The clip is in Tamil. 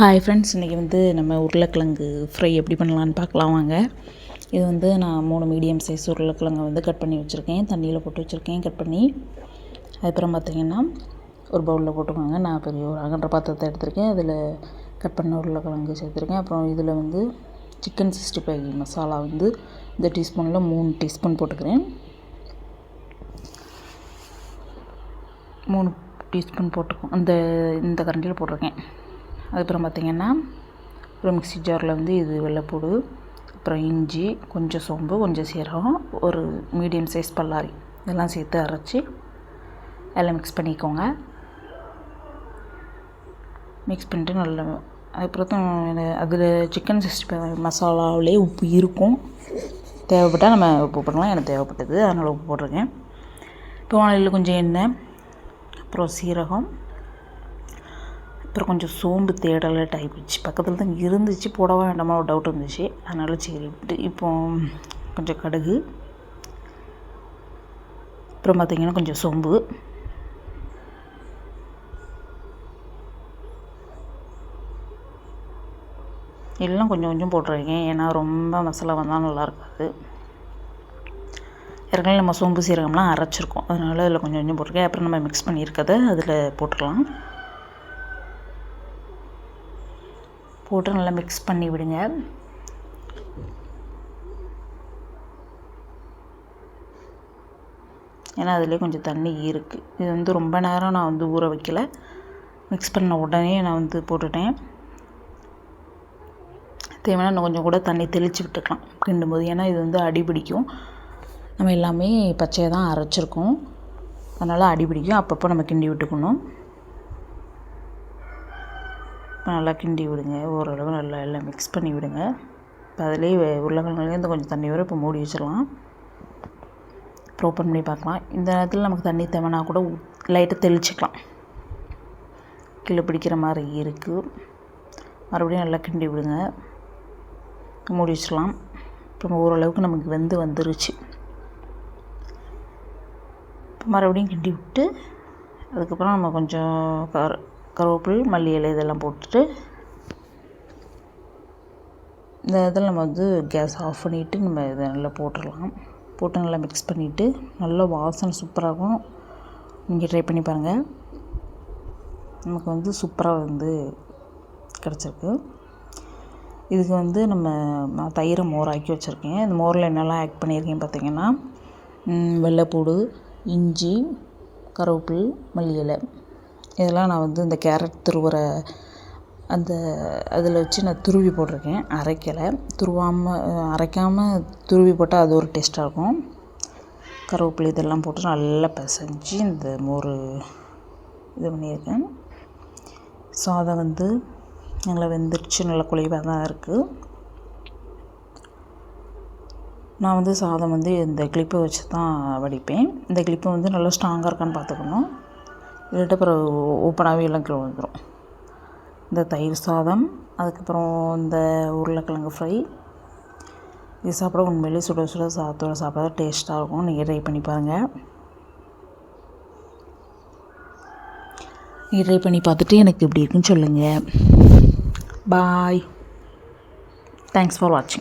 ஹாய் ஃப்ரெண்ட்ஸ் இன்றைக்கி வந்து நம்ம உருளைக்கிழங்கு ஃப்ரை எப்படி பண்ணலான்னு பார்க்கலாம் வாங்க. இது வந்து நான் மூணு மீடியம் சைஸ் உருளைக்கிழங்கை வந்து கட் பண்ணி வச்சுருக்கேன். தண்ணியில் போட்டு வச்சுருக்கேன் கட் பண்ணி. அதுக்கப்புறம் பார்த்திங்கன்னா ஒரு பவுலில் போட்டுக்கோங்க. நான் பெரிய ஒரு அகன்ற பாத்திரத்தை எடுத்திருக்கேன். அதில் கட் பண்ண உருளைக்கிழங்கு சேர்த்துருக்கேன். அப்புறம் இதில் வந்து சிக்கன் சிக்ஸ்டி ஃபைவ் மசாலா வந்து இந்த டீஸ்பூனில் மூணு டீஸ்பூன் போட்டுக்கிறேன். மூணு டீஸ்பூன் போட்டுக்கோம் அந்த இந்த கரண்டியில் போட்டிருக்கேன். அதுக்கப்புறம் பார்த்திங்கன்னா ஒரு மிக்ஸி ஜாரில் வந்து இது வெள்ளைப்பூடு அப்புறம் இஞ்சி கொஞ்சம் சோம்பு கொஞ்சம் சீரகம் ஒரு மீடியம் சைஸ் பல்லாரி. இதெல்லாம் சேர்த்து அரைச்சி எல்லாம் மிக்ஸ் பண்ணிக்கோங்க. மிக்ஸ் பண்ணிட்டு நல்லா அதுக்கப்புறம் அதில் சிக்கன் சிக்ஸ்டி மசாலாவிலே உப்பு இருக்கும். தேவைப்பட்டால் நம்ம உப்பு போடலாம் எனக்கு தேவைப்பட்டது அதனால் உப்பு போட்டிருக்கேன். இப்போ வானிலையில் கொஞ்சம் எண்ணெய் அப்புறம் சீரகம் அப்புறம் கொஞ்சம் சோம்பு தேடலை டைப்பிச்சு பக்கத்தில் தான் இருந்துச்சு போடவா வேண்டாமா ஒரு டவுட் இருந்துச்சு அதனால் சரி இப்போ கொஞ்சம் கடுகு அப்புறம் பார்த்திங்கன்னா கொஞ்சம் சோம்பு. எல்லாம் கொஞ்சம் கொஞ்சம் போட்டிருக்கேன் ஏன்னா ரொம்ப மசாலா வந்தால் நல்லா இருக்காது. ஏற்கனவே நம்ம சோம்பு சீரகம்லாம் அரைச்சிருக்கோம். அதனால் அதில் கொஞ்சம் கொஞ்சம் போட்டிருக்கேன். அப்புறம் நம்ம மிக்ஸ் பண்ணியிருக்கதை அதில் போட்டுக்கலாம். போட்டு நல்லா மிக்ஸ் பண்ணி விடுங்க. ஏன்னா அதிலே கொஞ்சம் தண்ணி இருக்குது இது வந்து ரொம்ப நேரம் நான் வந்து ஊற வைக்கல. மிக்ஸ் பண்ண உடனே நான் வந்து போட்டுட்டேன். தேவையான இன்னும் கொஞ்சம் கூட தண்ணி தெளித்து விட்டுக்கலாம். கிண்டும் போது. ஏன்னா இது வந்து அடி பிடிக்கும். நம்ம எல்லாமே பச்சையாக தான் அரைச்சிருக்கோம். அதனால் அடி பிடிக்கும். அப்பப்போ நம்ம கிண்டி விட்டுக்கணும். நல்லா கிண்டி விடுங்க. ஓரளவு நல்லா எல்லாம் மிக்ஸ் பண்ணி விடுங்க. இப்போ அதிலே உருளைக்கிழங்குலேருந்து கொஞ்சம் தண்ணி வரும் இப்போ மூடி வச்சிடலாம். இப்போ ஓப்பன் பண்ணி பார்க்கலாம். இந்த நேரத்தில் நமக்கு தண்ணி தேவைன்னா கூட லைட்டாக தெளிச்சிக்கலாம். கீழே பிடிக்கிற மாதிரி இருக்குது மறுபடியும் நல்லா கிண்டி விடுங்க. மூடி வச்சிடலாம். இப்போ ஓரளவுக்கு நமக்கு வெந்து வந்துருச்சு. இப்போ மறுபடியும் கிண்டி விட்டு அதுக்கப்புறம் நம்ம கொஞ்சம் கர கருவேப்பில் மல்லி இலை இதெல்லாம் போட்டுட்டு இந்த இதில் நம்ம வந்து கேஸ் ஆஃப் பண்ணிவிட்டு நம்ம இதை நல்லா போட்டுடலாம். போட்டு நல்லா மிக்ஸ் பண்ணிவிட்டு நல்லா வாசனை சூப்பராகும். நீங்கள் ட்ரை பண்ணி பாருங்கள் நமக்கு வந்து சூப்பராக வந்து கிடச்சிருக்கு. இதுக்கு வந்து நம்ம நான் தயிரை மோர் ஆக்கி வச்சுருக்கேன். இந்த மோரில் என்னெல்லாம் ஆட் பண்ணியிருக்கேன் பார்த்திங்கன்னா வெள்ளைப்பூடு இஞ்சி கருவேப்பில் மல்லி இலை இதெல்லாம் நான் வந்து இந்த கேரட் துருவுற அந்த அதில் வச்சு நான் துருவி போட்டிருக்கேன் அரைக்கலை. துருவாமல் அரைக்காமல் துருவி போட்டால் அது ஒரு டேஸ்ட்டாக இருக்கும். கருவேப்பிலை இதெல்லாம் போட்டு நல்லா பிசைஞ்சு இந்த மோர் இது பண்ணியிருக்கேன். சாதம் வந்து நல்லா வெந்துருச்சு நல்லா குழைவாக தான் இருக்குது நான் வந்து சாதம் வந்து இந்த கிளிப்பை வச்சு தான் வடிப்பேன். இந்த கிளிப்பை வந்து நல்லா ஸ்ட்ராங்காக இருக்கான்னு பார்த்துக்கணும். இல்லாட்ட அப்புறம் ஓப்பனாகவே எல்லாம் கீழே வந்துடும் இந்த தயிர் சாதம் அதுக்கப்புறம் இந்த உருளைக்கிழங்கு ஃப்ரை இது சாப்பிட உண்மையிலேயே சுட சுட சாதத்தோட சாப்பிட டேஸ்ட்டாக இருக்கும். நீங்கள் ட்ரை பண்ணி பாருங்கள் நீங்கள் ட்ரை பண்ணி பார்த்துட்டு எனக்கு இப்படி இருக்குன்னு சொல்லுங்கள் பாய் தேங்க்ஸ் ஃபார் வாட்சிங்